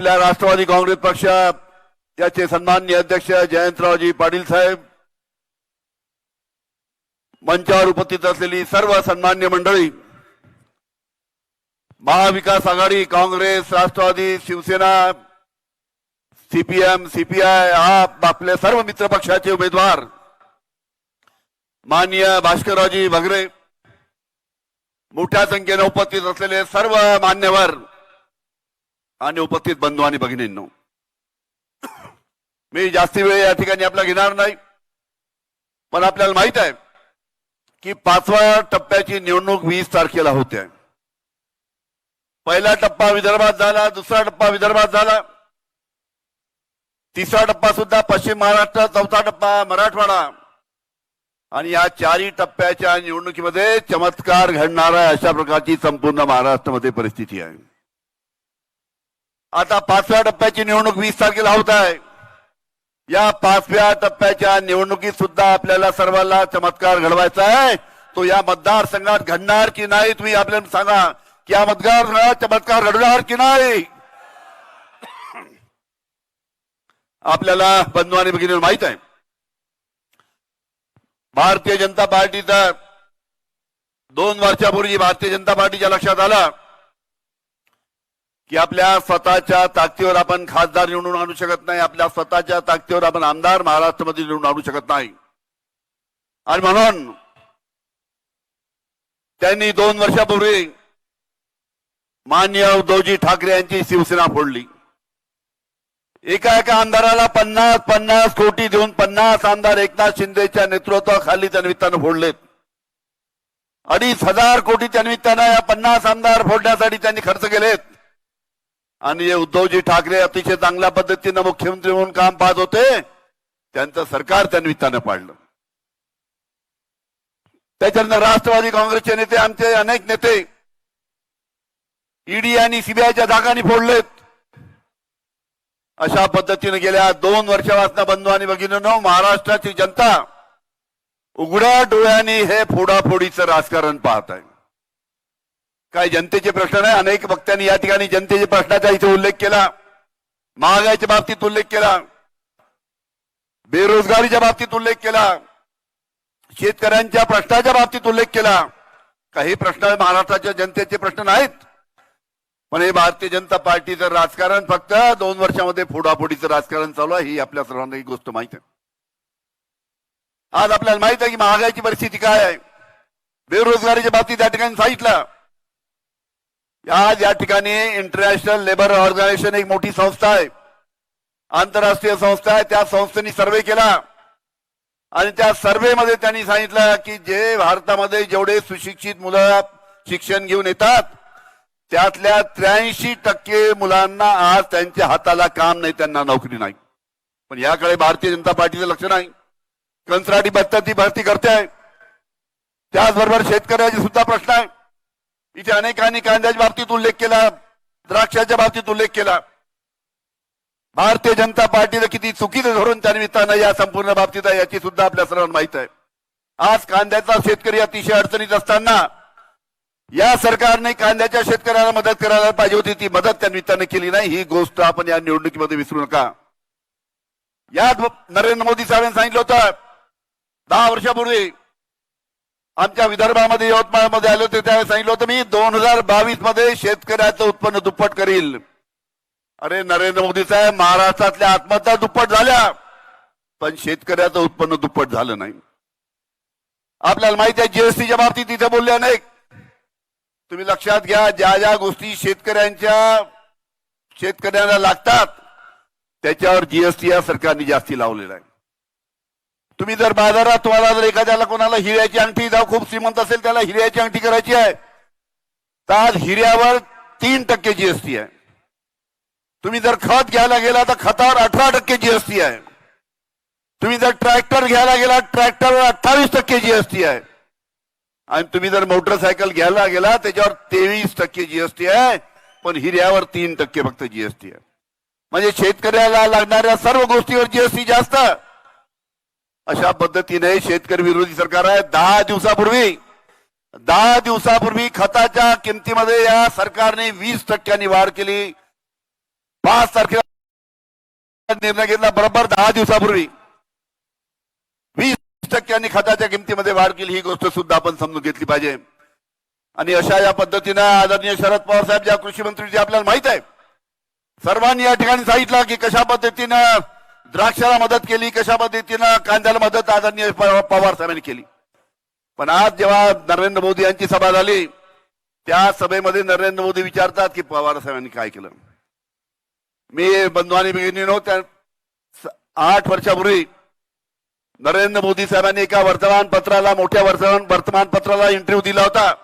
आपल्या राष्ट्रवादी काँग्रेस पक्ष याचे सन्माननीय अध्यक्ष जयंतरावजी पाटील साहेब मंचावर उपस्थित असलेली सर्व सन्मान्य मंडळी Mahavikas Aghadi Congress Rashtrawadi Shivsena CPM CPI AAP आपले सर्व मित्र पक्षाचे उमेदवार माननीय भास्कररावजी भगरे मोठ्या संख्येने उपस्थित असलेले सर्व मान्यवर आणि उपस्थित बंधू आणि भगिनींनो मी जास्ती वेळ या ठिकाणी आपला घेणार नाही पण आपल्याला माहीत आहे की पाचव्या टप्प्याची निवडणूक वीस तारखेला होते. पहिला टप्पा विदर्भात झाला दुसरा टप्पा विदर्भात झाला तिसरा टप्पा सुद्धा पश्चिम महाराष्ट्र चौथा टप्पा मराठवाडा. आणि या चारही टप्प्याच्या निवडणुकीमध्ये चमत्कार घडणार आहे अशा प्रकारची संपूर्ण महाराष्ट्रामध्ये परिस्थिती आहे. आता पाचव्या टप्प्याची निवडणूक वीस तारखेला होत आहे. या पाचव्या टप्प्याच्या निवडणुकीत सुद्धा आपल्याला सर्वांना चमत्कार घडवायचा आहे. तो या मतदारसंघात घडणार की नाही तुम्ही आपल्याला सांगा. की या मतदारसंघात चमत्कार घडणार की नाही? आपल्याला बंधू आणि भगिनी माहीत आहे. भारतीय जनता पार्टीचा दोन वर्षापूर्वी भारतीय जनता पार्टीच्या लक्षात आला. की आपल्या स्वतःच्या ताकदीवर आपण खासदार निवडून आणू शकत नाही आपल्या स्वतःच्या ताकदीवर आपण आमदार महाराष्ट्रामध्ये निवडून आणू शकत नाही. आणि म्हणून त्यांनी दोन वर्षापूर्वी मान्य उद्धवजी ठाकरे यांची शिवसेना फोडली. एका एका आमदाराला पन्नास पन्नास कोटी देऊन पन्नास आमदार एकनाथ शिंदेच्या नेतृत्वाखाली त्या निमित्तानं फोडलेत. अडीच हजार कोटीच्या निमित्तानं या पन्नास आमदार फोडण्यासाठी त्यांनी खर्च केलेत. आणि जे उद्धवजी ठाकरे अतिशय चांगल्या पद्धतीनं मुख्यमंत्री म्हणून काम पाहत होते त्यांचं सरकार त्या निमित्तानं पाडलं. त्याच्यानंतर राष्ट्रवादी काँग्रेसचे नेते आमचे अनेक नेते ईडी आणि सीबीआयच्या जागांनी फोडलेत. अशा पद्धतीने गेल्या दोन वर्षापासून बंधू आणि भगिनीनो महाराष्ट्राची जनता उघड्या डोळ्यांनी हे फोडाफोडीचं राजकारण पाहत आहे. काय जनतेचे प्रश्न नाही. अनेक वक्त्यांनी या ठिकाणी जनतेच्या प्रश्नाचा इथे उल्लेख केला. महागाईच्या बाबतीत उल्लेख केला. बेरोजगारीच्या बाबतीत उल्लेख केला. शेतकऱ्यांच्या प्रश्नाच्या बाबतीत उल्लेख केला. काही प्रश्न महाराष्ट्राच्या जनतेचे प्रश्न नाहीत. पण हे भारतीय जनता पार्टीचं राजकारण फक्त दोन वर्षामध्ये फोडाफोडीचं राजकारण चालू आहे. ही आपल्या सर्वांना ही गोष्ट माहीत आहे. आज आपल्याला माहीत आहे की महागाईची परिस्थिती काय आहे. बेरोजगारीच्या बाबतीत त्या ठिकाणी सांगितलं. आज या ठिकाणी इंटरनॅशनल लेबर ऑर्गनायझेशन एक मोठी संस्था आहे. आंतरराष्ट्रीय संस्था आहे. त्या संस्थेने सर्वे केला. आणि त्या सर्वेमध्ये त्यांनी सांगितलं की जे भारतामध्ये जेवढे सुशिक्षित मुलं शिक्षण घेऊन येतात त्यातल्या त्र्याऐंशी टक्के मुलांना आज त्यांच्या हाताला काम नाही त्यांना नोकरी नाही. पण याकडे भारतीय जनता पार्टीचं लक्ष नाही. कंत्राटी ती भरती करते. आहे त्याचबरोबर शेतकऱ्याचे सुद्धा प्रश्न आहे. इथे अनेकांनी कांद्याच्या बाबतीत उल्लेख केला द्राक्षाच्या बाबतीत उल्लेख केला. भारतीय जनता पार्टीचं किती चुकीचं धोरण त्या निमित्तानं या संपूर्ण बाबतीत आहे याची सुद्धा आपल्या सर्वांना माहीत आहे. आज कांद्याचा शेतकरी अतिशय अडचणीत असताना या सरकारने कांद्याच्या शेतकऱ्याला मदत करायला पाहिजे होती ती मदत त्या निमित्तानं केली नाही. ही गोष्ट आपण या निवडणुकीमध्ये विसरू नका. यात नरेंद्र मोदी साहेबांनी सांगितलं होतं दहा वर्षापूर्वी आमच्या विदर्भामध्ये यवतमाळमध्ये आले होते त्यावेळेस सांगितलं होतं मी दोन हजार बावीसमध्ये शेतकऱ्याचं उत्पन्न दुप्पट करील. अरे नरेंद्र मोदी साहेब महाराष्ट्रातल्या आत्महत्या दुप्पट झाल्या पण शेतकऱ्याचं उत्पन्न दुप्पट झालं नाही. आपल्याला माहिती आहे जीएसटीच्या बाबतीत तिथे बोलले अनेक. तुम्ही लक्षात घ्या ज्या ज्या गोष्टी शेतकऱ्यांच्या शेतकऱ्यांना लागतात त्याच्यावर जीएसटी या सरकारने जास्ती लावलेला आहे. तुम्ही जर बाजारात तुम्हाला जर एखाद्याला कोणाला हिऱ्याची अंगठी जाऊ खूप श्रीमंत असेल त्याला हिऱ्याची अंगठी करायची आहे तर आज हिऱ्यावर तीन टक्के जीएसटी आहे. तुम्ही जर खत घ्यायला गेला तर खतावर अठरा टक्के जीएसटी आहे. तुम्ही जर ट्रॅक्टर घ्यायला गेला ट्रॅक्टरवर अठ्ठावीस टक्के जीएसटी आहे. आणि तुम्ही जर मोटरसायकल घ्यायला गेला त्याच्यावर तेवीस टक्के जीएसटी आहे पण हिऱ्यावर तीन टक्के फक्त जीएसटी आहे. म्हणजे शेतकऱ्याला लागणाऱ्या सर्व गोष्टीवर जीएसटी जास्त. अशा पद्धतीने शेतकरी विरोधी सरकार आहे दहा दिवसापूर्वी दहा दिवसापूर्वी खताच्या किमतीमध्ये या सरकारने वीस टक्क्यांनी वाढ केली. पाच तारखेला निर्णय घेतला बरोबर दहा दिवसापूर्वी. वीस टक्क्यांनी खताच्या किमतीमध्ये वाढ केली ही गोष्ट सुद्धा आपण समजून घेतली पाहिजे. आणि अशा या पद्धतीनं आदरणीय शरद पवार साहेब ज्या कृषी मंत्री जे आपल्याला माहीत आहे सर्वांनी या ठिकाणी सांगितलं की कशा पद्धतीनं द्राक्षाला मदत केली कशा पद्धतीनं कांद्याला मदत आदरणीय प- पवार साहेबांनी केली. पण आज जेव्हा नरेंद्र मोदी यांची सभा झाली त्या सभेमध्ये नरेंद्र मोदी विचारतात की पवार साहेबांनी काय केलं. मी बंधू आणि बहिणीनो त्या स- आठ वर्षापूर्वी नरेंद्र मोदी साहेबांनी एका वर्तमानपत्राला मोठ्या वर्तमान वर्तमानपत्राला इंटरव्ह्यू दिला होता.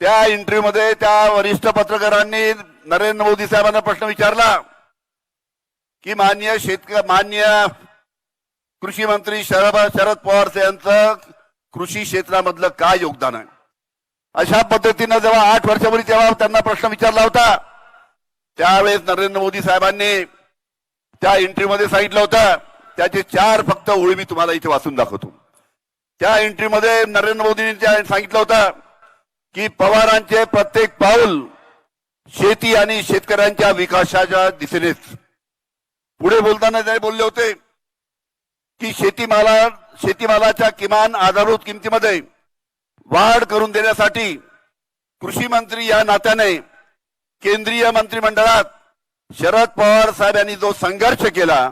त्या इंटरव्ह्यू मध्ये त्या वरिष्ठ पत्रकारांनी नरेंद्र मोदी साहेबांना प्रश्न विचारला. की मान्य शेतक मान्य कृषी मंत्री शरद शरद पवार यांचं कृषी क्षेत्रामधलं काय योगदान आहे? अशा पद्धतीनं जेव्हा आठ वर्षापूर्वी जेव्हा त्यांना प्रश्न विचारला होता त्यावेळेस नरेंद्र मोदी साहेबांनी त्या एंट्रीमध्ये सांगितलं होतं त्याचे चार फक्त ओळी मी तुम्हाला इथे वाचून दाखवतो. त्या एंट्रीमध्ये नरेंद्र मोदींनी त्या- सांगितलं होतं की पवारांचे प्रत्येक पाऊल शेती आणि शेतकऱ्यांच्या विकासाच्या दिशेनेच. पुढे बोलताना ते बोलले होते की शेतीमाला शेतीमालाच्या किमान आधारभूत किमतीमध्ये वाढ करून देण्यासाठी कृषी मंत्री या नात्याने केंद्रीय मंत्रिमंडळात शरद पवार साहेब यांनी जो संघर्ष केला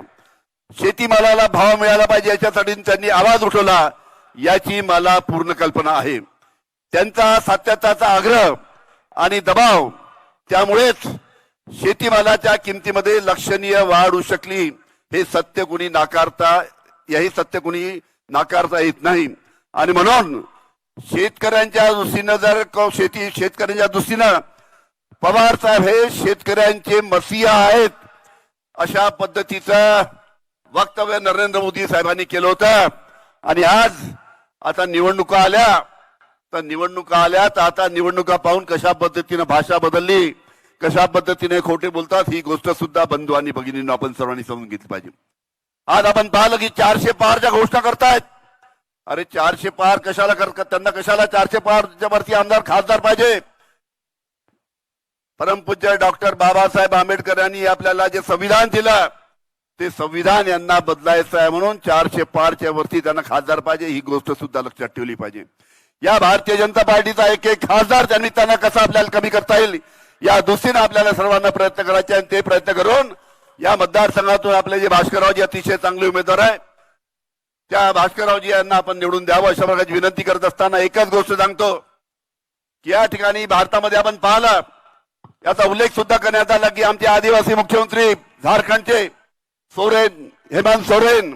शेतीमालाला भाव मिळाला पाहिजे याच्यासाठी त्यांनी आवाज उठवला याची मला पूर्ण कल्पना आहे. त्यांचा सातत्याचा आग्रह आणि दबाव त्यामुळेच शेतीमालाच्या किमतीमध्ये लक्षणीय वाढ होऊ शकली हे सत्य कुणी नाकारता याही सत्य कुणी नाकारता येत नाही. आणि म्हणून शेतकऱ्यांच्या दृष्टीनं जर शेती शेतकऱ्यांच्या दृष्टीनं पवार साहेब हे शेतकऱ्यांचे मसिया आहेत अशा पद्धतीचं वक्तव्य नरेंद्र मोदी साहेबांनी केलं होतं. आणि आज आता निवडणुका आल्या तर निवडणुका आल्या तर आता निवडणुका पाहून कशा पद्धतीनं भाषा बदलली कशा पद्धतीने खोटे बोलतात ही गोष्ट सुद्धा बंधू आणि भगिनींना आपण सर्वांनी समजून घेतली पाहिजे. आज आपण पाहिलं की चारशे पारच्या घोषणा करतायत अरे चारशे पार कशाला कर त्यांना कशाला चारशे पारच्या वरती आमदार खासदार पाहिजे? परमपूज्य डॉक्टर बाबासाहेब आंबेडकर यांनी आपल्याला जे संविधान दिलं ते संविधान यांना बदलायचं आहे म्हणून चारशे पारच्या वरती त्यांना खासदार पाहिजे ही गोष्ट सुद्धा लक्षात ठेवली पाहिजे. या भारतीय जनता पार्टीचा एक एक खासदार त्यांनी त्यांना कसा आपल्याला कमी करता येईल? या दृष्टीनं आपल्याला सर्वांना प्रयत्न करायचे आणि ते प्रयत्न करून या मतदारसंघातून आपले जे भास्कररावजी अतिशय चांगले उमेदवार आहे त्या भास्कररावजी यांना आपण निवडून द्यावं अशा प्रकारची विनंती करत असताना एकच गोष्ट सांगतो की या ठिकाणी भारतामध्ये आपण पाहिलं याचा उल्लेख सुद्धा करण्यात आला की आमचे आदिवासी मुख्यमंत्री झारखंडचे सोरेन हेमंत सोरेन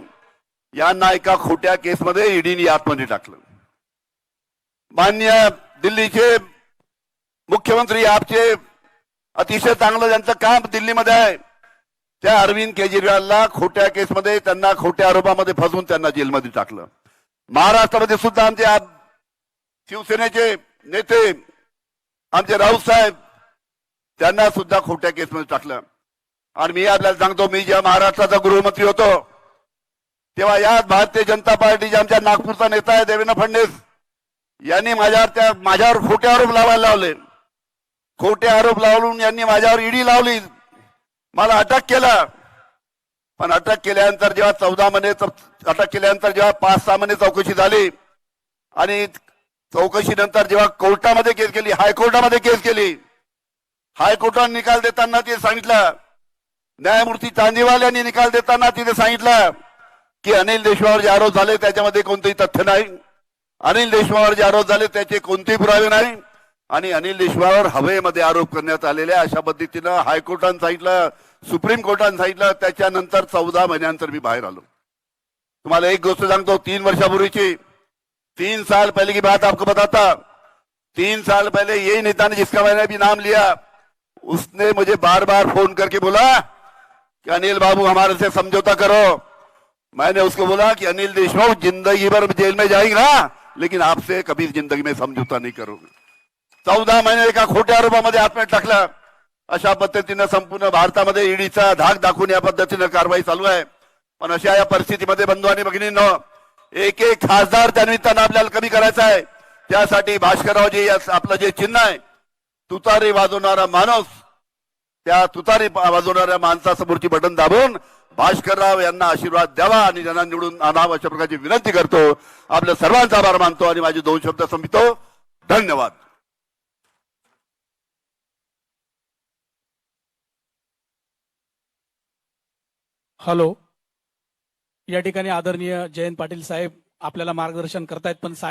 यांना एका खोट्या केसमध्ये ईडीने आतमध्ये टाकलं. मान्य दिल्लीचे मुख्यमंत्री आपचे अतिशय चांगलं ज्यांचं काम दिल्लीमध्ये आहे. त्या अरविंद केजरीवालला खोट्या केसमध्ये त्यांना खोट्या आरोपामध्ये फसवून त्यांना जेलमध्ये टाकलं. महाराष्ट्रामध्ये सुद्धा आमचे शिवसेनेचे नेते आमचे राऊत साहेब त्यांना सुद्धा खोट्या केसमध्ये टाकलं. आणि मी आपल्याला सांगतो मी जेव्हा महाराष्ट्राचा गृहमंत्री होतो तेव्हा याच भारतीय जनता पार्टीचे आमच्या नागपूरचा नेता आहे देवेंद्र फडणवीस. यांनी माझ्यावर त्या माझ्यावर खोटे आरोप लावायला लावले. खोटे आरोप लावून यांनी माझ्यावर ईडी लावली. मला अटक केलं. पण अटक केल्यानंतर जेव्हा चौदा महिने अटक केल्यानंतर जेव्हा पाच सहा महिने चौकशी झाली आणि चौकशी नंतर जेव्हा कोर्टामध्ये केस केली हायकोर्टामध्ये केस केली हायकोर्टाने निकाल देताना ते सांगितलं. न्यायमूर्ती चांदीवाल यांनी निकाल देताना तिथे सांगितलं की अनिल देशमुखावर जे आरोप झाले त्याच्यामध्ये कोणतेही तथ्य नाही. अनिल देशमुखावर जे आरोप झाले त्याचे कोणतेही पुरावे नाही. आणि अनिल देशमुखवर हवेमध्ये आरोप करण्यात आलेले. अशा पद्धतीनं हायकोर्टानं सांगितलं, सुप्रीम कोर्टानं सांगितलं, त्याच्यानंतर चौदा महिन्यानंतर मी बाहेर आलो. तुम्हाला एक गोष्ट सांगतो, तीन वर्षापूर्वीची, तीन साल पहले की बात आपको बताता, तीन साल पहले यही नेता ने जिसका मैंने भी नाम लिया, उसने मुझे बार बार फ़ोन करके बोला कि अनिल बाबू हमारे से समझौता करो। मैंने उसको बोला कि अनिल देशमुख ज़िंदगी भर जेल में जाएँगे ना, लेकिन आपसे कभी ज़िंदगी में समझौता नहीं करोगे। चौदा महिने एका खोट्या आरोपामध्ये आत्म्यात टाकला. अशा पद्धतीनं संपूर्ण भारतामध्ये ईडीचा धाक दाखवून या पद्धतीनं कारवाई चालू आहे. पण अशा या परिस्थितीमध्ये बंधू आणि भगिनींनो एक एक खासदार त्यानिमित्तानं आपल्याला कमी करायचा आहे. त्यासाठी भास्कररावजी आपलं जे चिन्ह आहे तुतारी वाजवणारा माणूस त्या तुतारी वाजवणाऱ्या माणसासमोरची बटन दाबून भास्करराव यांना आशीर्वाद द्यावा आणि त्यांना निवडून आणावा अशा प्रकारची विनंती करतो. आपल्या सर्वांचा आभार मानतो आणि माझे दोन शब्द संपितो. धन्यवाद. हॅलो. या ठिकाणी आदरणीय जयंत पाटील साहेब आपल्याला मार्गदर्शन करतायत पण